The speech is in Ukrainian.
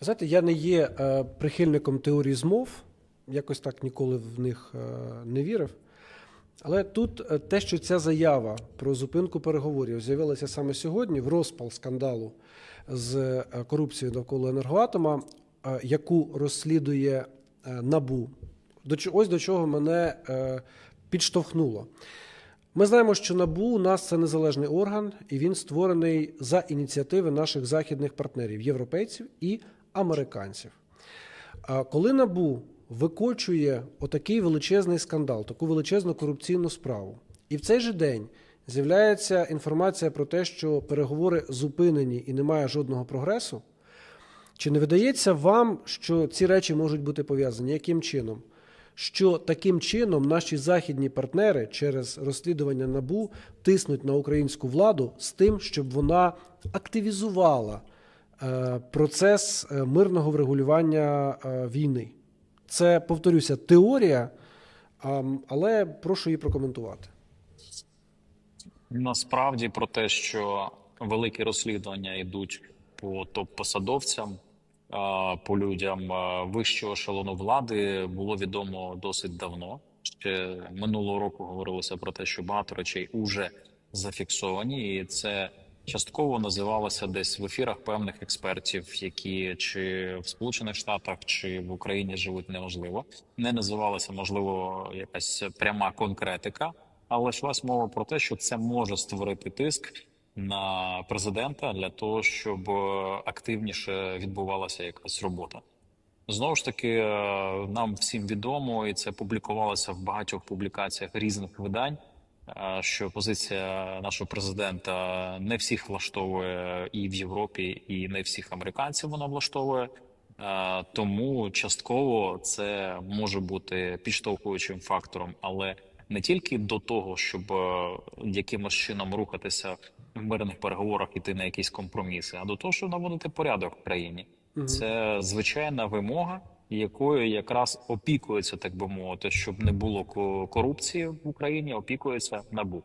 Ви Знаєте, я не є е, прихильником теорії змов, якось так ніколи в них е, не вірив. Але тут е, те, що ця заява про зупинку переговорів з'явилася саме сьогодні, в розпал скандалу з корупцією навколо енергоатома, яку розслідує НАБУ. Ось до чого мене підштовхнуло. Ми знаємо, що НАБУ у нас це незалежний орган, і він створений за ініціативи наших західних партнерів, європейців і американців. Коли НАБУ викочує отакий величезний скандал, таку величезну корупційну справу, і в цей же день з'являється інформація про те, що переговори зупинені і немає жодного прогресу, чи не видається вам, що ці речі можуть бути пов'язані? Яким чином? Що таким чином наші західні партнери через розслідування НАБУ тиснуть на українську владу з тим, щоб вона активізувала процес е, мирного врегулювання е, війни? Це, повторюся, теорія, але прошу її прокоментувати. Насправді про те, що великі розслідування йдуть по топ-посадовцям, по людям вищого ешелону влади, було відомо досить давно. Ще минулого року говорилося про те, що багато речей уже зафіксовані, і це частково називалося десь в ефірах певних експертів, які чи в Сполучених Штатах, чи в Україні живуть неможливо. Не називалася можливо якась пряма конкретика. Але йшлась мова про те, що це може створити тиск на президента для того, щоб активніше відбувалася якась робота. Знову ж таки, е, нам всім відомо, і це публікувалося в багатьох публікаціях різних видань. Що позиція нашого президента не всіх влаштовує і в Європі, і не всіх американців вона влаштовує. Тому частково це може бути підштовхуючим фактором, але не тільки до того, щоб е, якимось чином рухатися в мирних переговорах, іти на якісь компроміси, а до того, щоб наводити порядок в країні. Це звичайна вимога, якою якраз опікується, так би мовити, щоб не було ко- корупції в Україні, опікується набу.